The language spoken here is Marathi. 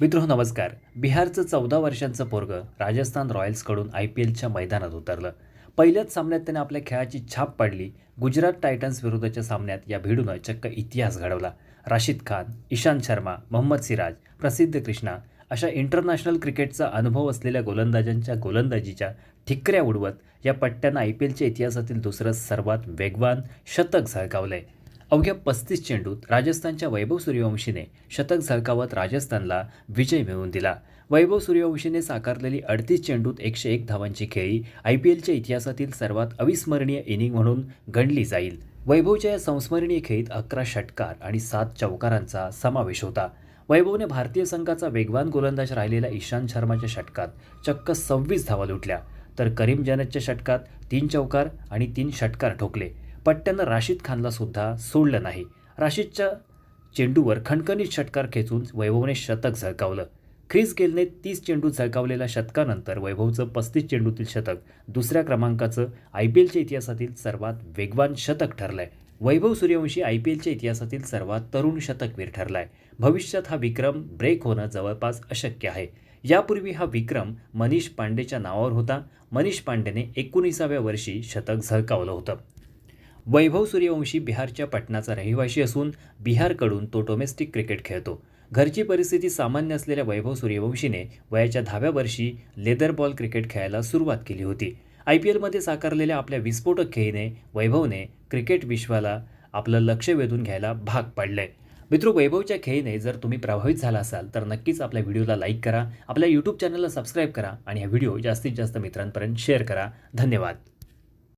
मित्र नमस्कार. बिहारचं चौदा वर्षांचं पोरग राजस्थान रॉयल्सकडून आय पी एलच्या मैदानात उतरलं. पहिल्याच सामन्यात त्याने आपल्या खेळाची छाप पाडली. गुजरात टायटन्स विरुद्धच्या सामन्यात या भिडूनं चक्क इतिहास घडवला. राशिद खान इशांत शर्मा मोहम्मद सिराज प्रसिद्ध कृष्णा अशा इंटरनॅशनल क्रिकेटचा अनुभव असलेल्या गोलंदाजांच्या गोलंदाजीच्या ठिकऱ्या उडवत या पट्ट्यानं आय पी एलच्या इतिहासातील दुसरं सर्वात वेगवान शतक झळकावलंय. अवघ्या पस्तीस चेंडूत राजस्थानच्या वैभव सूर्यवंशीने शतक झळकावत राजस्थानला विजय मिळवून दिला. वैभव सूर्यवंशीने साकारलेली अडतीस चेंडूत एकशे एक धावांची खेळी आय पी एलच्या इतिहासातील सर्वात अविस्मरणीय इनिंग म्हणून गणली जाईल. वैभवच्या या संस्मरणीय खेळीत अकरा षटकार आणि सात चौकारांचा समावेश होता. वैभवने भारतीय संघाचा वेगवान गोलंदाज राहिलेल्या इशांत शर्माच्या षटकात चक्क सव्वीस धावा लुटल्या. तर करीम जनतच्या षटकात तीन चौकार आणि तीन षटकार ठोकले. पट्ट्यानं राशिद खानला सुद्धा सोडलं नाही. राशीदच्या चेंडूवर खणखणीत षटकार खेचून वैभवने शतक झळकावलं. ख्रिस गेलने तीस चेंडू झळकावलेल्या शतकानंतर वैभवचं पस्तीस चेंडूतील शतक दुसऱ्या क्रमांकाचं आय पी एलच्या इतिहासातील सर्वात वेगवान शतक ठरलंय. वैभव सूर्यवंशी आय पी एलच्या इतिहासातील सर्वात तरुण शतकवीर ठरलाय. भविष्यात हा विक्रम ब्रेक होणं जवळपास अशक्य आहे. यापूर्वी हा विक्रम मनीष पांडेच्या नावावर होता. मनीष पांडेने एकोणीसाव्या वर्षी शतक झळकावलं होतं. वैभव सूर्यवंशी बिहारच्या पटनाचा रहिवाशी असून बिहारकडून तो डोमेस्टिक क्रिकेट खेळतो. घरची परिस्थिती सामान्य असलेल्या वैभव सूर्यवंशीने वयाच्या दहाव्या वर्षी लेदर बॉल क्रिकेट खेळायला सुरुवात केली होती. आय पी एलमध्ये साकारलेल्या आपल्या विस्फोटक खेळीने वैभवने क्रिकेट विश्वाला आपलं लक्ष वेधून घ्यायला भाग पाडलंय. मित्र वैभवच्या खेळीने जर तुम्ही प्रभावित झाला असाल तर नक्कीच आपल्या व्हिडिओला लाईक करा आपल्या यूट्यूब चॅनलला सबस्क्राईब करा आणि हा व्हिडिओ जास्तीत जास्त मित्रांपर्यंत शेअर करा. धन्यवाद.